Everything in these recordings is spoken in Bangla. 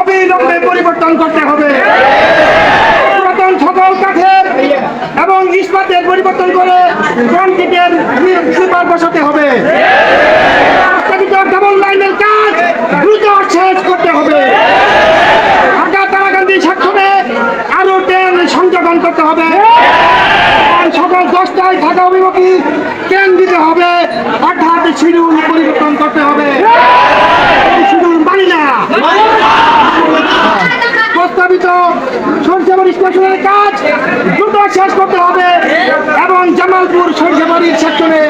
অবিলম্বে পরিবর্তন করতে হবে। পুরাতন সকল কাঠের এবং ইস্পাতের পরিবর্তন করে কংক্রিটের সুপার বসাতে হবে প্রস্তাবিত ডাবল লাইনের কাজ দ্রুত শেষ করতে হবে ঢাকা তারাকান্দি সেকশনে আরও ট্রেন সংযোজন করতে হবে আর সকাল দশটায় ঢাকা অভিমুখী ট্রেন দিতে হবে অর্থাৎ শিডিউল পরিবর্তন করতে হবে শিডিউল মানি না প্রস্তাবিত সরষেবাড়ি স্টেশনের কাজ দ্রুত শেষ করতে হবে এবং জামালপুর সরষেবাড়ির সেকশনে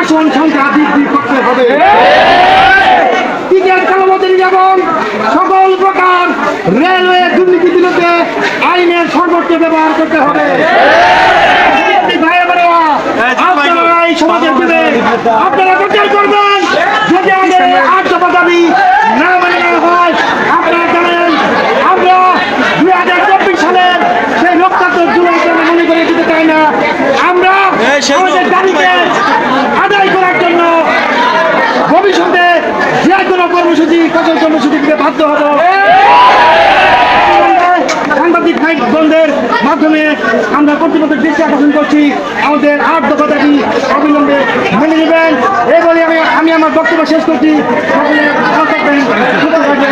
আসন সংখ্যা বৃদ্ধি করতে হবে। টিকিট কালামতির এবং সকল প্রকার রেলওয়ে দুর্নীতি বিরুদ্ধে আইনের সর্বোচ্চ ব্যবহার করতে হবে। ভাই আপনারা এই সমাজের দিনে আপনারা প্রচার করবেন যদি আমাদের এই আট দফা দাবি না মানে নেওয়া হয় আপনারা জানেন আমরা দুই হাজার চব্বিশ সালের সেই রক্তাক্ত জুলাইকে আমরা মনে করে দিতে চাই না আমরা আমাদের দাবিকে আদায় করার জন্য ভবিষ্যতে যে কোনো কর্মসূচি কঠোর কর্মসূচি দিতে বাধ্য হব। সাংবাদিক ভাই বন্ধের মাধ্যমে আমরা কর্তৃপক্ষের দৃষ্টি আকর্ষণ করছি। আমাদের আট দফা অবিলম্বে মেনে নেবেন। এই বলে আমি আমি আমার বক্তব্য শেষ করছি। সুস্থ থাকবেন।